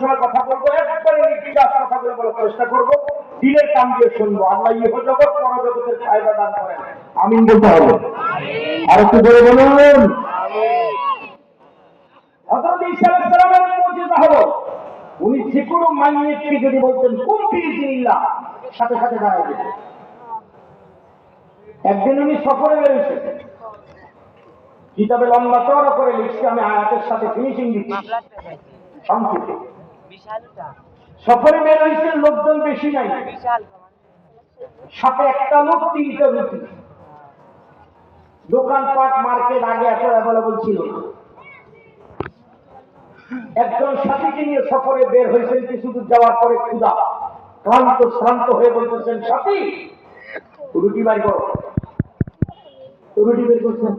সময় কথা বলব একবারে নির্দিষ্ট কথা বলে বলার চেষ্টা করব। দিনের কাম দিয়ে শুনব। আল্লাহ ইহ জগৎ পরজগতের ফায়দা দান করেন। আমিন বলতে হবে। আর একটু জোরে বলুন। হযরত ঈসা আলাইহিস মুজিজা হলো। উনি যে কোনো মাইয়েতকে যদি বলতেন কুম বিইজনিল্লাহ সাথে সাথে দাঁড়ায় যেত একদিন উনি সফরে বেরিয়েছেন কিতাবে লম্বা চড়া করে লিখছি আমি আয়াতের সাথে ফিনিশিং দিচ্ছি। সংক্ষেপে। সফরে বের হয়েছে লোকজন বেশি নাই। সাথে একটা লোক তিনটা রুটি। দোকানপাট মার্কেট আগে এত অ্যাভেলেবল ছিল একজন সাথীকে নিয়ে সফরে বের হয়েছেন কিছু দূর যাওয়ার পরে ক্ষুদা ক্লান্ত শ্রান্ত হয়ে বলতেছেন সাথী রুটি বাড়ি করো। রুটি বের করছেন।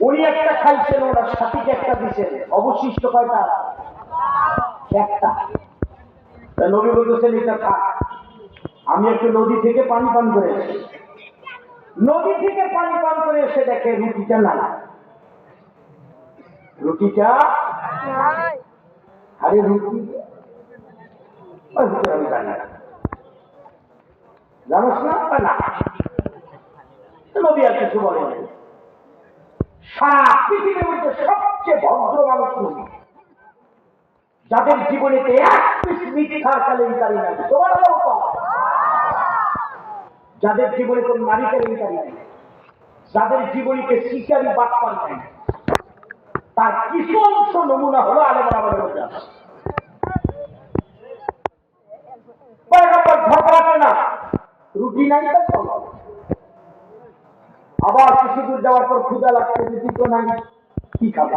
উনি একটা খাইছেন ওনার সাথীকে একটা দিচ্ছেন অবশিষ্ট কয়টা একটা। নবী বলতেছেন এটা থাক। আমি একটু নদী থেকে পানি পান করে নদী থেকে পানি পান করে এসে দেখে রুটিটা না রুটিটা আরে রুটি? আমি জানি না। জানোস না? নবী আর কিছু বলে নাই। সারা পৃথিবীর মধ্যে সবচেয়ে ভদ্র যাদের তোমার যাদের জীবনে কোন নারী কেলেঙ্কারি নাই। যাদের জীবনীতে শিকারী বাটপার নাই। তার কিছু অংশ নমুনা হলো আলেম আমাদের মধ্যে আছে। আবার কিছু দূর যাওয়ার পর ক্ষুদা লাগছে কি খাবে?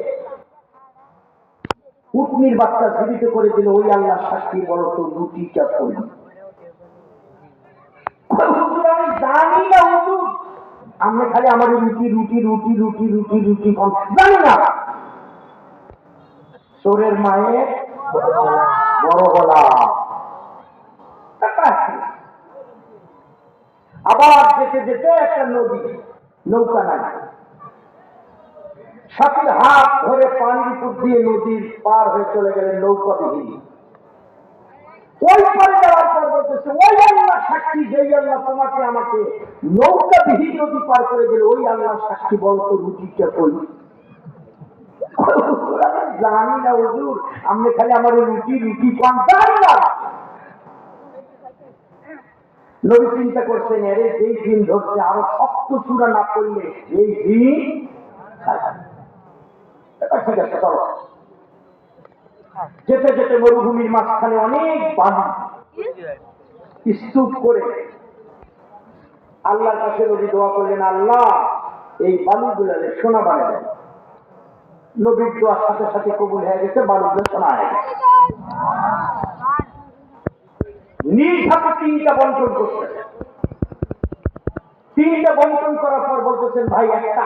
উটনির বাচ্চা জীবিত করে দিল, ওই আল্লাহ সাক্ষী বলো তো রুটিটা করি আমি আমরা খালি আমাদের রুটি রুটি রুটি রুটি রুটি রুটি জানি না। সোরের মায়ের বড় গলা। আবার যেতে যেতে একটা নদী, নৌকা নাই। সাথীর হাত ধরে পানির উপর দিয়ে নদীর পার হয়ে চলে গেলেন নৌকা বিহীন ওই পারে যাওয়ার পর বলতেছে, ওই আল্লাহ সাক্ষী, যেই আল্লাহ তোমাকে আমাকে নৌকা বিহীন নদী পার করে দিল, ওই আল্লাহ সাক্ষী বলতো রুটিটা করি জানি না হুজুর আপনি খালি আমার রুটি রুটি পান, জানি না। নবী চিন্তা করছেন, আরে যেই দিন ধরছে, আরও শক্ত চূড়া না করলে এই দিন ঠিক আছে। যেতে যেতে মরুভূমির মাঝখানে অনেক বালু স্তূপ করে আল্লাহর কাছে নবী দোয়া করলেন, আল্লাহ, এই বালুগুলারে সোনা বানিয়ে দেন। নবীর দোয়ার সাথে সাথে কবুল হয়ে গেছে, বালুগুলো সোনা হয়ে গেছে। হাতে তিনটা বন্টন করছেন তিনটা বন্টন করার পর বলতেছেন, ভাই, একটা।